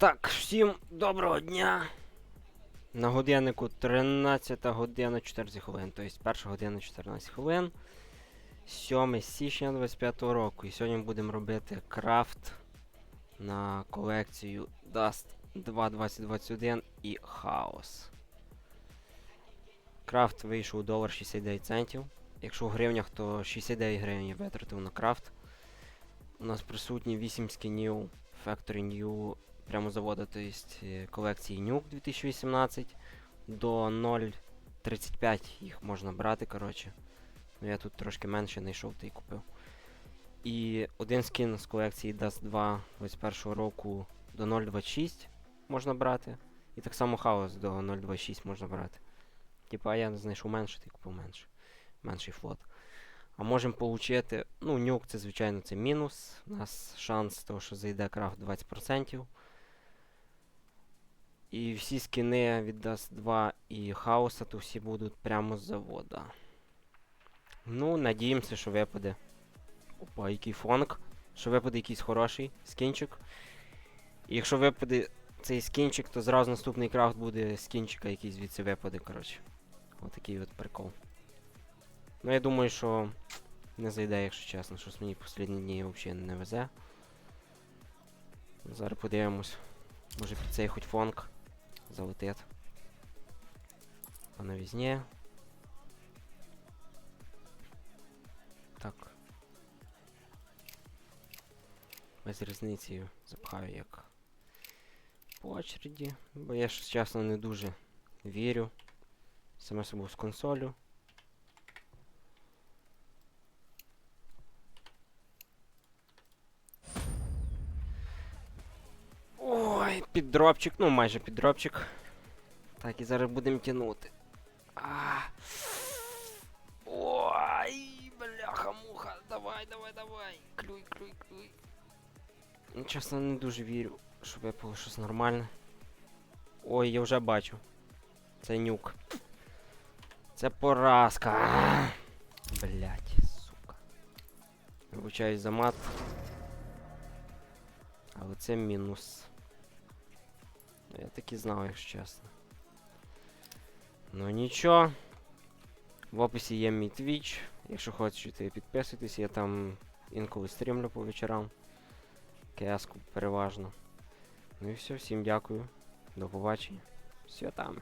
Так, всім доброго дня. На годиннику 13 година 14 хвилин, тобто перша година 14 хвилин. 7 січня 25 року. І сьогодні будемо робити крафт на колекцію Dust 2 2021 і Chaos. Крафт вийшов у долар 69 центів. Якщо в гривнях, то 69 гривень я витратив на крафт. У нас присутні 8 скінів Factory New прямо заводу, то есть е, колекції Nuke 2018 до 0.35 їх можна брати, коротше. Ну я тут трошки менше знайшов та й купив. І один скін з колекції Dust 2 21 року до 0.26 можна брати. І так само хаос до 0.26 можна брати. Типа я знайшов менше, ти купив менше. Менший флот. А можемо получити. Ну, нюк це, звичайно, це мінус. У нас шанс того, що зайде крафт 20%. І всі скини від Dust 2 і хаоса, то всі будуть прямо з завода. Ну, надіємося, що випаде. Опа, який фонк. Що випаде якийсь хороший скінчик. І якщо випаде цей скінчик, то зразу наступний крафт буде скінчика, який звідси випаде, коротше. Отакий от прикол. Ну, я думаю, що не зайде, якщо чесно, щось мені останні дні взагалі не везе. Зараз подивимось. Може під цей хоч фонк залетить. По новізні. Так. Без різниці запхаю як по очереді, бо я щось чесно не дуже вірю. Саме собою з консолю. Піддропчик, ну майже піддропчик. Так, і зараз будемо тягнути. А. Ой, бляха-муха, давай, давай, давай. Клюй, клюй, клюй. Чесно, не дуже вірю, що випало щось нормальне. Ой, я вже бачу. Це нюк. Це поразка. Блять, сука. Вибачаюсь за мат. Але це мінус. Я так і знав, якщо чесно. Ну нічого. В описі є мій твіч. Якщо хочете, підписуйтесь, я там інколи стрімлю по вечорам. КС-ку переважно. Ну і все, всім дякую. До побачення. Все там.